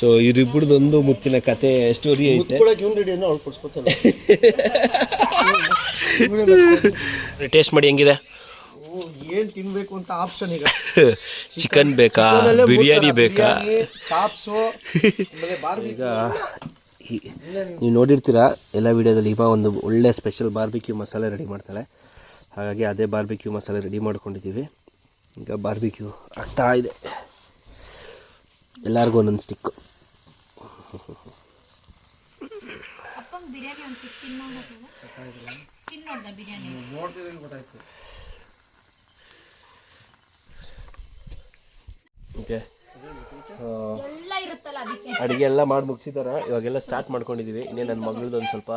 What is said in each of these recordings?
So ಇವರಿಬ್ಬರದೊಂದು ಮುತ್ತಿನ ಕತೆ story ಐತೆ. ಟೇಸ್ಟ್ ಮಾಡಿ ಹೆಂಗಿದೆ? ಓ ಏನ್ ತಿನ್ಬೇಕು ಅಂತ ಆಪ್ಷನ್ ಈಗ. ಚಿಕನ್ ಬೇಕಾ? ಬಿರಿಯಾನಿ ಬೇಕಾ? ಈಗ ನೀವು ನೋಡಿರ್ತೀರಾ ಎಲ್ಲ ವಿಡಿಯೋದಲ್ಲಿ ಇವಾಗ ಒಂದು ಒಳ್ಳೆ ಸ್ಪೆಷಲ್ ಬಾರ್ಬಿಕ್ಯೂ ಮಸಾಲೆ ರೆಡಿ ಮಾಡ್ತಾಳೆ. ಹಾಗಾಗಿ ಅದೇ ಬಾರ್ಬಿಕ್ಯೂ ಮಸಾಲೆ ರೆಡಿ ಮಾಡ್ಕೊಂಡಿದ್ದೀವಿ. ಈಗ ಬಾರ್ಬಿಕ್ಯೂ ಆಗ್ತಾ ಇದೆ. ಎಲ್ಲರಿಗೂ ಒಂದೊಂದು ಸ್ಟಿಕ್ ಓಕೆ. ಅಡುಗೆ ಎಲ್ಲ ಮಾಡಿ ಮುಗಿಸಿದಾರ? ಇವಾಗೆಲ್ಲ ಸ್ಟಾರ್ಟ್ ಮಾಡ್ಕೊಂಡಿದ್ದೀವಿ ಇನ್ನೇ ನನ್ನ ಮಗಳದ್ದು ಒಂದು ಸ್ವಲ್ಪ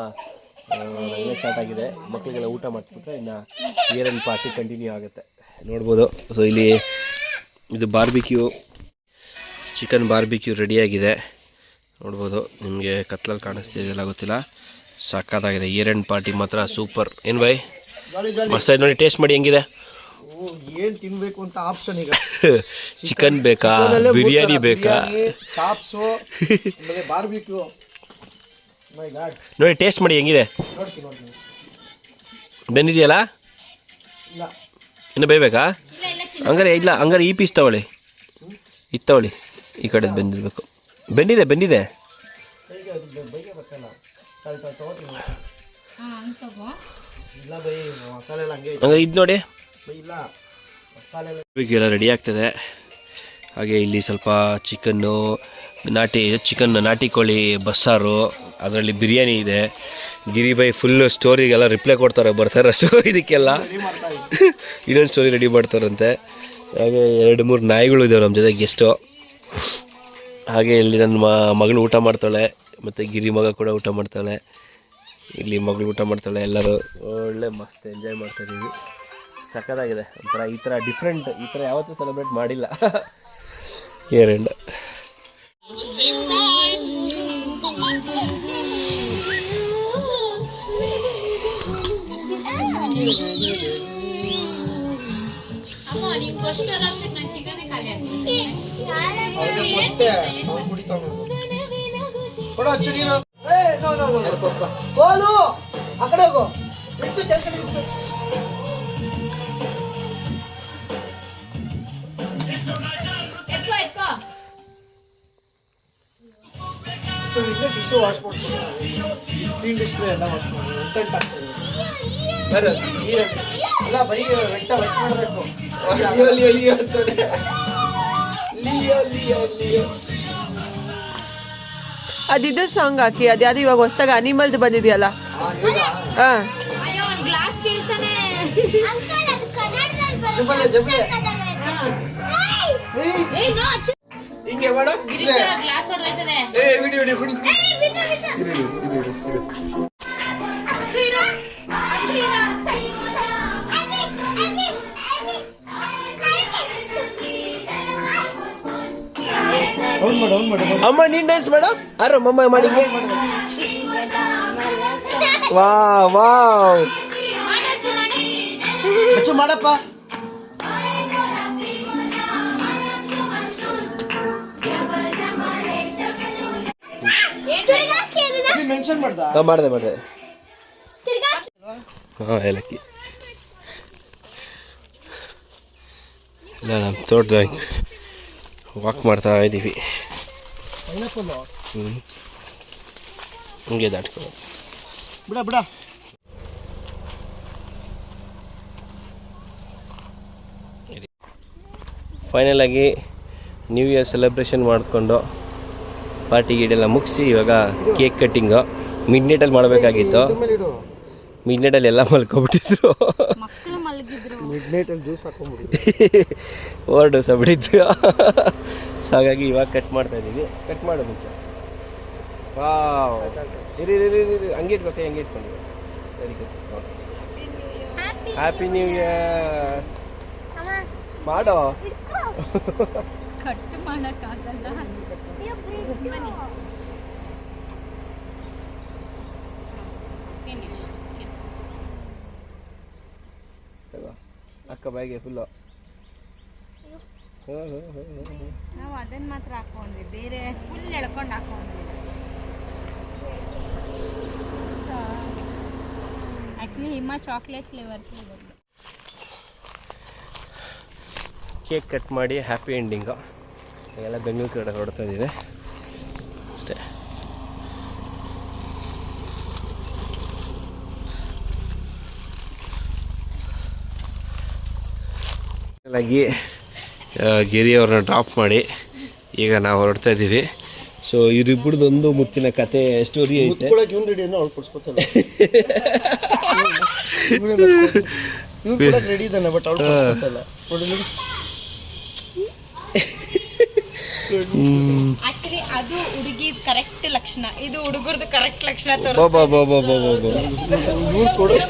ಸ್ಟಾರ್ಟ್ ಆಗಿದೆ. ಮಕ್ಕಳಿಗೆಲ್ಲ ಊಟ ಮಾಡಿಸ್ಬಿಟ್ರೆ ಇನ್ನು ಇಯರ್ ಪಾರ್ಟಿ ಕಂಟಿನ್ಯೂ ಆಗುತ್ತೆ. ನೋಡ್ಬೋದು. ಸೊ ಇಲ್ಲಿ ಇದು ಬಾರ್ಬಿಕ್ಯೂ ಚಿಕನ್ ಬಾರ್ಬಿಕ್ಯೂ ರೆಡಿಯಾಗಿದೆ. ನೋಡ್ಬೋದು ನಿಮಗೆ ಕತ್ಲಲ್ಲಿ ಕಾಣಿಸ್ತಿದೆಯಲ್ಲ ಗೊತ್ತಿಲ್ಲ. ಸಕ್ಕತ್ತಾಗಿದೆ ಇಯರ್ ಎಂಡ್ ಪಾರ್ಟಿ ಮಾತ್ರ ಸೂಪರ್. ಏನು ಬೈ ಜಾಲಿ ನೋಡಿ ಟೇಸ್ಟ್ ಮಾಡಿ ಹೆಂಗಿದೆ? ಓ ಏನ್ ತಿನ್ಬೇಕು ಅಂತ ಆಪ್ಷನ್ ಈಗ. ಚಿಕನ್ ಬೇಕಾ? ಬಿರಿಯಾನಿ ಬೇಕಾ? Chops barbecue. ಮೈ ಗಾಡ್ ನೋಡಿ ಟೇಸ್ಟ್ ಮಾಡಿ ಹೆಂಗಿದೆ? ಬೆಂದಿದೆಯಲ್ಲ? ಇಲ್ಲ. ಇನ್ನು ಬೇಯಬೇಕಾ? ಇಲ್ಲ ಇಲ್ಲ ಚಿನ್ನ ಹಂಗಾರೆ ಇಲ್ಲ ಹಂಗಾರೆ ಈ ಪೀಸ್ ತಗೊಳ್ಳಿ. ಇದು ತಗೊಳ್ಳಿ. ಈ ಕಡೆದು ಬೆಂದಿರಬೇಕು. ಬೆಂದಿದೆ ಬೆಂದಿದೆ. ಹಂಗ್ ಇದು ನೋಡಿ. ಇಲ್ಲ ಮಸಾಲೆ ಎಲ್ಲ ರೆಡಿ ಆಗ್ತದೆ. ಹಾಗೆ ಇಲ್ಲಿ ಸ್ವಲ್ಪ ಚಿಕನ್ನು ನಾಟಿ ಚಿಕನ್ ನಾಟಿ ಕೋಳಿ ಬಸ್ಸಾರು ಅದರಲ್ಲಿ ಬಿರಿಯಾನಿ ಇದೆ. ಗಿರಿಬೈ ಫುಲ್ಲು ಸ್ಟೋರಿಗೆಲ್ಲ ರಿಪ್ಲೈ ಕೊಡ್ತಾರೆ ಬರ್ತಾರೆ ಅಷ್ಟು ಇದಕ್ಕೆಲ್ಲ. ಇನ್ನೊಂದು ಸ್ಟೋರಿ ರೆಡಿ ಮಾಡ್ತಾರಂತೆ. ಹಾಗೆ ಎರಡು ಮೂರು ನಾಯಿಗಳು ಇದಾವೆ ನಮ್ಮ ಜೊತೆ ಗೆಸ್ಟು ಹಾಗೆ ಇಲ್ಲಿ ನನ್ನ ಮಗಳು ಊಟ ಮಾಡ್ತಾಳೆ, ಮತ್ತು ಗಿರಿ ಮಗ ಕೂಡ ಊಟ ಮಾಡ್ತಾಳೆ. ಇಲ್ಲಿ ಮಗಳು ಊಟ ಮಾಡ್ತಾಳೆ, ಎಲ್ಲರೂ ಒಳ್ಳೆ ಮಸ್ತ್ ಎಂಜಾಯ್ ಮಾಡ್ತಾಯಿದ್ದೀವಿ ಸಕ್ಕತ್ತಾಗಿದೆ ಒಂಥರ ಈ ಥರ ಡಿಫ್ರೆಂಟ್ ಈ ಥರ ಯಾವತ್ತೂ ಸೆಲೆಬ್ರೇಟ್ ಮಾಡಿಲ್ಲ. ಏರೆಂಡ್ ಅಮ್ಮ, ನಿಮ್ಗೋಸ್ಕರ ನಾನು ಚಿಕನ್ ಖಾಲಿ ಆಗ್ತೀನಿ ಕೊಡು ಅಚ್ಚು ನೀನು. ಏ, ನೋ, ನೋ, ನೋ. ಗೋಲು ಆ ಕಡೆ ಹೋಗು. ಇಡ್ಸು, ಕೆಳಗಡೆ ಟಿಶ್ಯೂ ವಾಶ್ ಸ್ಕ್ರೀನ್ ಡಿಸ್ಪ್ಲೇ ಎಲ್ಲ ವಾಶ್ ಮಾಡಿ ಎಂಟೆಂಟ್ ಆಗ್ತದೆ ಬೇರೆ ನೀರಲ್ಲಿ ಎಲ್ಲ ಬರೀ ವೆಂಟ ವೆಟ್ ಮಾಡಬೇಕು. ಅದಿದ್ದು ಸಾಂಗ್ ಹಾಕಿ ಅದ್ಯಾವುದು ಇವಾಗ ಹೊಸ್ದಾಗ ಅನಿಮಲ್ದು ಬಂದಿದೆಯಲ್ಲ? ಹಾ. ಅಮ್ಮ ನೀನ್ ಡ್ಯಾನ್ಸ್ ಮಾಡ. ಅರ ಮಮ್ಮ ಮಾಡಿ ವಾ ವಾವ್ ಮಾಡಪ್ಪ. ಮೆನ್ಷನ್ ಮಾಡ್ದ? ಹಾಂ ಮಾಡಿದೆ ಮಾಡಿದೆ. ಹಾಂ ಏಲಕ್ಕಿ. ಇಲ್ಲ ನಮ್ಮ ತೋಟದಾಗ ವಾಕ್ ಮಾಡ್ತಾ ಇದ್ದೀವಿ ಹ್ಞೂ ಹಂಗೆ ದಾಟ್ಕೋ. ಬಿಡ ಬಿಡ. ಫೈನಲ್ ಆಗಿ ನ್ಯೂ ಇಯರ್ ಸೆಲೆಬ್ರೇಷನ್ ಮಾಡಿಕೊಂಡು ಪಾರ್ಟಿ ಗೀಡೆಲ್ಲ ಮುಗಿಸಿ ಇವಾಗ ಕೇಕ್ ಕಟ್ಟಿಂಗು ಮಿಡ್ ನೈಟಲ್ಲಿ ಮಾಡಬೇಕಾಗಿತ್ತು. ಮಿಡ್ ನೈಟಲ್ಲಿ ಎಲ್ಲ ಮಲ್ಕೊಬಿಟ್ಟಿದ್ರು. ಮಿಡ್ ನೈಟಲ್ಲಿ ಅಲ್ಲಿ ಜ್ಯೂಸ್ ಹಾಕೊಂಡ್ಬಿಡಿ ಓವರ್ ಡೋಸ ಬಿಟ್ಟಿದ್ದು ಸೊ ಹಾಗಾಗಿ ಇವಾಗ ಕಟ್ ಮಾಡ್ತಾ ಇದ್ದೀವಿ ಕಟ್ ಮಾಡು ಮುಂಚೆ. ವಾವ್ ಇರಿ ಇರಿ ಇರಿ ಹಂಗೆ ಇಟ್ಕೋ ಕೈ ಹಂಗೆ ಇಟ್ಕೊಂಡು. Very good happy new year ಮಾಡೋ ಕಟ್ ಮಾಡೋಕ್ಕಾಗಲ್ಲ. ಅಕ್ಕ ಬಾಯಿಗೆ ಫುಲ್ಲು ನಾವು ಅದನ್ನ ಮಾತ್ರ ಹಾಕೊಂಡ್ವಿ. ಬೇರೆ ಫುಲ್ ಎಳ್ಕೊಂಡು ಹಾಕೊಂಡ್ವಿ. ಆ್ಯಕ್ಚುಲಿ ಹಿಮ್ಮ ಚಾಕ್ಲೇಟ್ ಫ್ಲೇವರ್ ಕೇಕ್ ಕಟ್ ಮಾಡಿ ಹ್ಯಾಪಿ ಎಂಡಿಂಗು ಎಲ್ಲ ಬೆಂಗಳೂರು ಕಡೆ ಹೊಡ್ತಾ ಇದ್ದೀವಿ. ಅಷ್ಟೇ. ಆಗಿ ಗಿರಿ ಅವ್ರನ್ನ ಡ್ರಾಪ್ ಮಾಡಿ ಈಗ ನಾವು ಹೊರಡ್ತಾ ಇದ್ದೀವಿ. ಸೊ ಇವರಿಬ್ಬರದೊಂದು ಮುತ್ತಿನ ಕತೆ ಸ್ಟೋರಿ ಐತೆ. ರೆಡಿ ಇದ್ದಾನೆ ಬಟ್ ಅವ್ಳು ಕೊಡ್ಸ್ಕೊತಲ್ಲ ನೋಡಿ ನೋಡಿ ಆಕ್ಚುಲಿ ಅದು ಹುಡುಗಿ ಕರೆಕ್ಟ್ ಲಕ್ಷಣ. ಇದು ಹುಡುಗರದು ಕರೆಕ್ಟ್ ಲಕ್ಷಣ ಬಾ ಬಾ ಬಾ ಬಾ ಬಾ ಬಾ ಬಾ. ಇವ್ನು ಕೊಡೋ.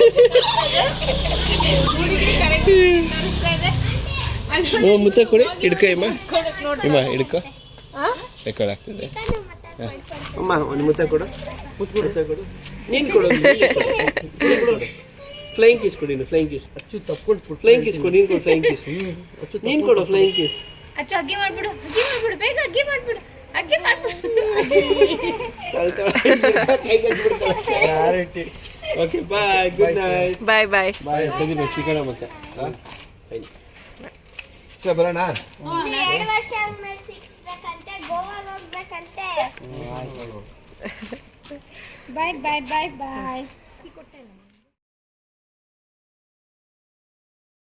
ಹುಡುಗಿ ಕರೆಕ್ಟ್ ತೋರಿಸ್ತಾ ಇದೆ. ಮುತ್ತ ಕೊಡಿ ಹಿಡ್ಕೊ ಇಮ್ಮ ಕೊಡಕ್ ನೋಡ್ರಿ ಇಮ್ಮ ಹಿಡ್ಕೊ ರೆಕಾರ್ಡ್ ಆಗ್ತದೆ ಅಮ್ಮ ಒಂದು ಮುತ್ತ ಕೊಡು ಮುತ್ತ ಮುತ್ತ ಕೊಡು ನೀನು ಕೊಡು ಫ್ಲೈಂಗ್ ಕಿಸ್ ಕೊಡಿ ಫ್ಲೈಂಗ್ ಕಿಸ್ ಅಚ್ಚು ತಪ್ಕೊಂಡು ಫ್ಲೈಂಗ್ ಕಿಸ್ ಕೊಡಿ ನೀನು ಕೊಡು ಫ್ಲೈಂಗ್ ಕಿಸ್ ನೀನು ಕೊಡು ಫ್ಲೈಂಗ್ ಕಿಸ್ ಅಚ್ಚು ಅಗ್ಗಿ ಮಾಡ್ಬಿಡು ಅಗ್ಗಿ ಮಾಡ್ಬಿಡು ಬೇಗ ಅಗ್ಗಿ ಮಾಡ್ಬಿಡು ಅಗ್ಗಿ ಮಾಡ್ಬಿಡು guarantee okay bye good night bye bye bye ಸರಿ ಬೈ ಸಿಗೋಣ ಮತ್ತೆ ಸರ್ ಬರೋಣ? ಎರಡು ವರ್ಷ ಆದ್ಮೇಲೆ ಸಿಕ್ಸ್ಬೇಕಂತೆ ಗೋವಾಗ ಹೋಗ್ಬೇಕಂತೆ. ಬಾಯ್ ಬಾಯ್ ಬಾಯ್ ಬಾಯ್